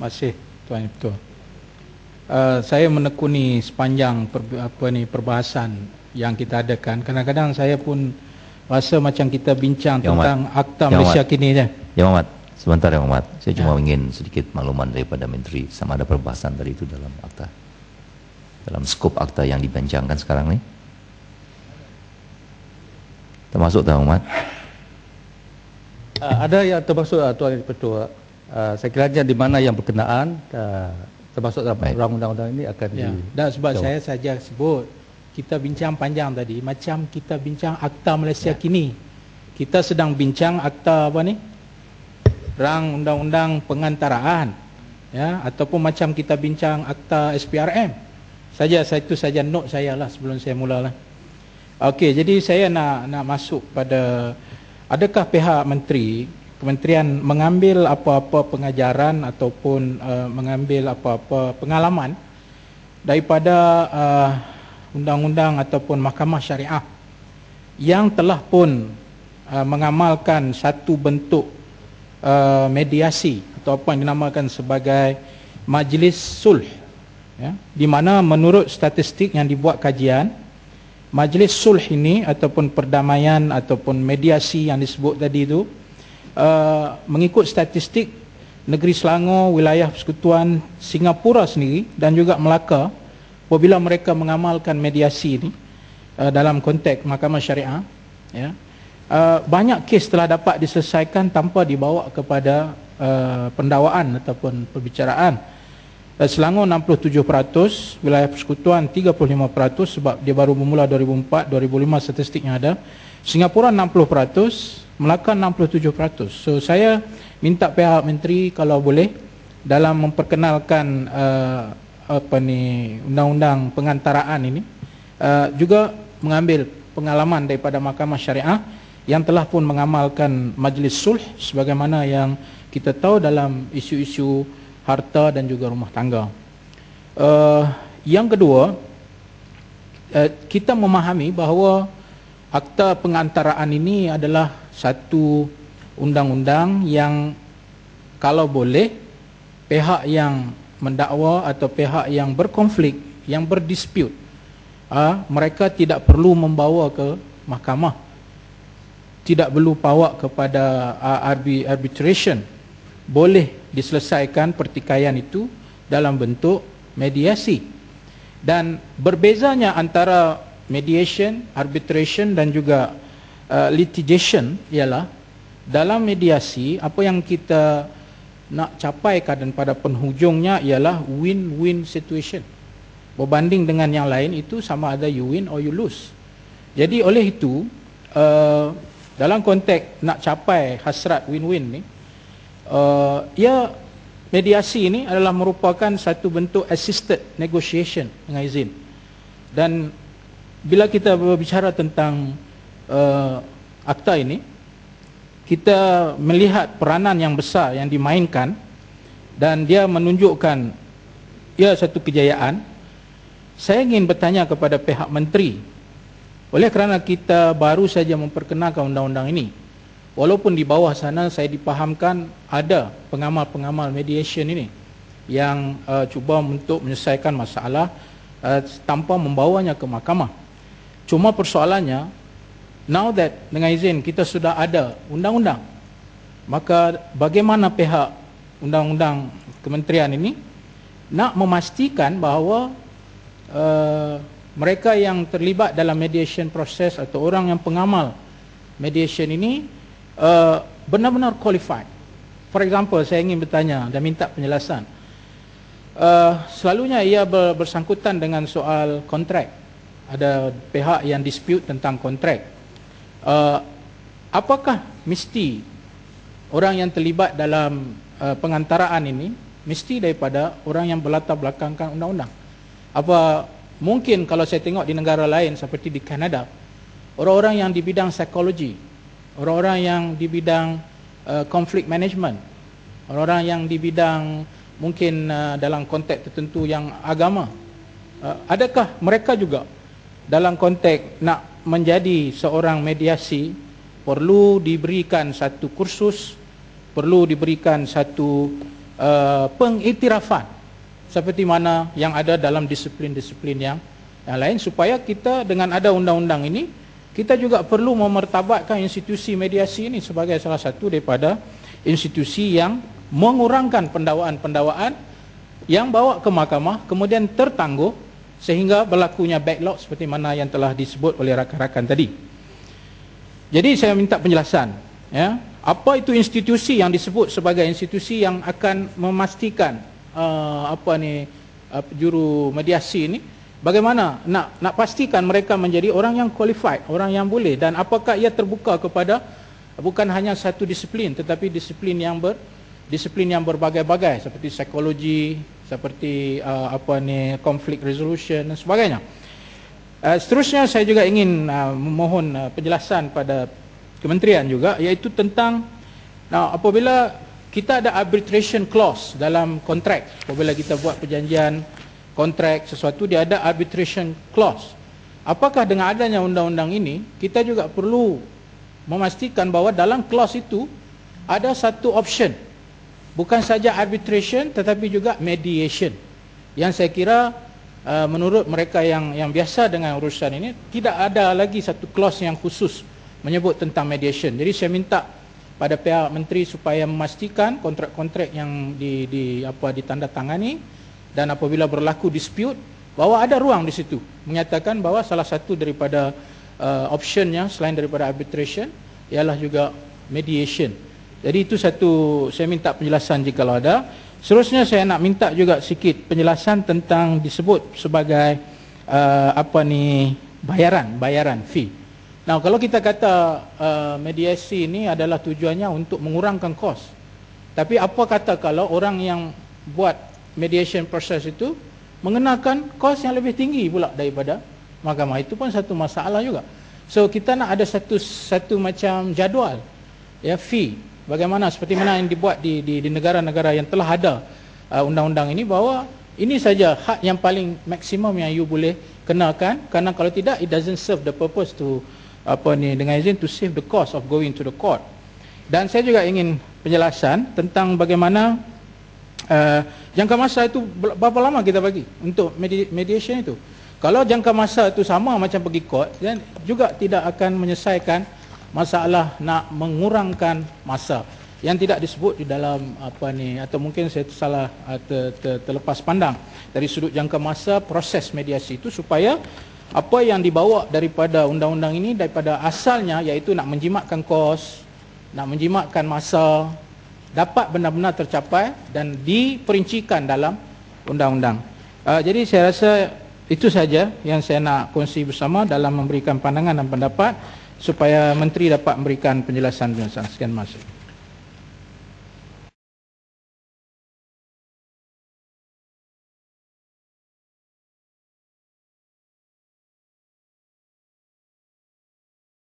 Masih Tuan Betul. Uh, saya menekuni sepanjang per, apa ni perbahasan yang kita adakan. Kadang-kadang saya pun rasa macam kita bincang yang tentang Mat. akta yang Malaysia kini je. Ya Muhammad, sebentar ya Muhammad. Saya cuma ya. ingin sedikit makluman daripada menteri sama ada perbahasan tadi itu dalam akta. Dalam skop akta yang dibincangkan sekarang ni. Termasuk tak Muhammad? Uh, ada yang termasuk uh, Tuan Ketua. Uh, saya kira di mana yang berkenaan uh, termasuk dalam undang-undang ini akan ya. di Dan sebab jawab. saya saja sebut kita bincang panjang tadi macam kita bincang akta Malaysia ya. kini. Kita sedang bincang akta apa ni? Rang undang-undang pengantaraan ya ataupun macam kita bincang akta SPRM. Saja saya itu saja note saya lah sebelum saya mulalah. Okey, jadi saya nak nak masuk pada adakah pihak menteri kementerian mengambil apa-apa pengajaran ataupun uh, mengambil apa-apa pengalaman daripada uh, undang-undang ataupun mahkamah syariah yang telah pun uh, mengamalkan satu bentuk uh, mediasi atau apa yang dinamakan sebagai majlis sulh ya. Di mana menurut statistik yang dibuat kajian majlis sulh ini ataupun perdamaian ataupun mediasi yang disebut tadi itu Uh, mengikut statistik negeri Selangor, wilayah persekutuan Singapura sendiri dan juga Melaka apabila mereka mengamalkan mediasi ini uh, dalam konteks mahkamah syariah ya, uh, banyak kes telah dapat diselesaikan tanpa dibawa kepada uh, pendakwaan ataupun perbicaraan. uh, Selangor 67%, wilayah persekutuan 35% sebab dia baru bermula 2004, 2005 statistik yang ada Singapura 60%, Melaka 67%. So saya minta pihak menteri kalau boleh dalam memperkenalkan uh, apa ni undang-undang pengantaraan ini uh, juga mengambil pengalaman daripada mahkamah syariah yang telah pun mengamalkan majlis sulh sebagaimana yang kita tahu dalam isu-isu harta dan juga rumah tangga. Uh, yang kedua, uh, kita memahami bahawa akta pengantaraan ini adalah satu undang-undang yang kalau boleh pihak yang mendakwa atau pihak yang berkonflik yang berdispute uh, mereka tidak perlu membawa ke mahkamah tidak perlu bawa kepada uh, arbitration boleh diselesaikan pertikaian itu dalam bentuk mediasi dan berbezanya antara mediation arbitration dan juga Uh, litigation ialah dalam mediasi apa yang kita nak capaikan dan pada penhujungnya ialah win-win situation. Berbanding dengan yang lain itu sama ada you win or you lose. Jadi oleh itu uh, dalam konteks nak capai hasrat win-win ni uh, ya mediasi ini adalah merupakan satu bentuk assisted negotiation dengan izin. Dan bila kita berbicara tentang uh, akta ini kita melihat peranan yang besar yang dimainkan dan dia menunjukkan ia satu kejayaan saya ingin bertanya kepada pihak menteri oleh kerana kita baru saja memperkenalkan undang-undang ini walaupun di bawah sana saya dipahamkan ada pengamal-pengamal mediation ini yang uh, cuba untuk menyelesaikan masalah uh, tanpa membawanya ke mahkamah. Cuma persoalannya now that dengan izin kita sudah ada undang-undang maka bagaimana pihak undang-undang kementerian ini nak memastikan bahawa uh, mereka yang terlibat dalam mediation proses atau orang yang pengamal mediation ini uh, benar-benar qualified. For example saya ingin bertanya dan minta penjelasan. Uh, selalunya ia bersangkutan dengan soal kontrak. Ada pihak yang dispute tentang kontrak. Uh, apakah mesti orang yang terlibat dalam uh, pengantaraan ini mesti daripada orang yang berlatar belakangkan undang-undang? Apa mungkin kalau saya tengok di negara lain seperti di Kanada orang-orang yang di bidang psikologi orang-orang yang di bidang uh, conflict management. Orang-orang yang di bidang mungkin uh, dalam konteks tertentu yang agama. Uh, adakah mereka juga dalam konteks nak menjadi seorang mediasi perlu diberikan satu kursus perlu diberikan satu uh, pengiktirafan? Seperti mana yang ada dalam disiplin-disiplin yang yang lain supaya kita dengan ada undang-undang ini kita juga perlu memertabatkan institusi mediasi ini sebagai salah satu daripada institusi yang mengurangkan pendawaan-pendawaan yang bawa ke mahkamah kemudian tertangguh sehingga berlakunya backlog seperti mana yang telah disebut oleh rakan-rakan tadi. Jadi saya minta penjelasan ya apa itu institusi yang disebut sebagai institusi yang akan memastikan uh, apa ni uh, juru mediasi ini bagaimana nak nak pastikan mereka menjadi orang yang qualified orang yang boleh? Dan apakah ia terbuka kepada bukan hanya satu disiplin tetapi disiplin yang ber disiplin yang berbagai-bagai seperti psikologi seperti uh, apa ni conflict resolution dan sebagainya. Uh, seterusnya saya juga ingin uh, memohon uh, penjelasan pada kementerian juga iaitu tentang nah apabila kita ada arbitration clause dalam kontrak apabila kita buat perjanjian kontrak sesuatu dia ada arbitration clause. Apakah dengan adanya undang-undang ini kita juga perlu memastikan bahawa dalam clause itu ada satu option. Bukan saja arbitration tetapi juga mediation. Yang saya kira uh, menurut mereka yang yang biasa dengan urusan ini tidak ada lagi satu clause yang khusus menyebut tentang mediation. Jadi saya minta pada pihak menteri supaya memastikan kontrak-kontrak yang di, di apa ditandatangani dan apabila berlaku dispute bahawa ada ruang di situ menyatakan bahawa salah satu daripada uh, optionnya selain daripada arbitration ialah juga mediation. Jadi itu satu saya minta penjelasan jika ada. Seterusnya saya nak minta juga sikit penjelasan tentang disebut sebagai uh, apa ni bayaran, bayaran fee. Nah, kalau kita kata uh, mediasi ini adalah tujuannya untuk mengurangkan kos. Tapi apa kata kalau orang yang buat mediation proses itu mengenakan kos yang lebih tinggi pula daripada mahkamah itu pun satu masalah juga. So kita nak ada satu satu macam jadual ya fee bagaimana seperti mana yang dibuat di di, di negara-negara yang telah ada uh, undang-undang ini bahawa ini saja hak yang paling maksimum yang you boleh kenakan kerana kalau tidak it doesn't serve the purpose to apa ni dengan izin to save the cost of going to the court. Dan saya juga ingin penjelasan tentang bagaimana uh, jangka masa itu berapa lama kita bagi untuk medi mediation itu. Kalau jangka masa itu sama macam pergi court dan juga tidak akan menyelesaikan masalah nak mengurangkan masa yang tidak disebut di dalam apa ni atau mungkin saya salah uh, ter, ter, terlepas pandang dari sudut jangka masa proses mediasi itu supaya apa yang dibawa daripada undang-undang ini daripada asalnya iaitu nak menjimatkan kos, nak menjimatkan masa dapat benar-benar tercapai dan diperincikan dalam undang-undang. Uh, jadi saya rasa itu saja yang saya nak kongsi bersama dalam memberikan pandangan dan pendapat supaya menteri dapat memberikan penjelasan-penjelasan. Sekian masa.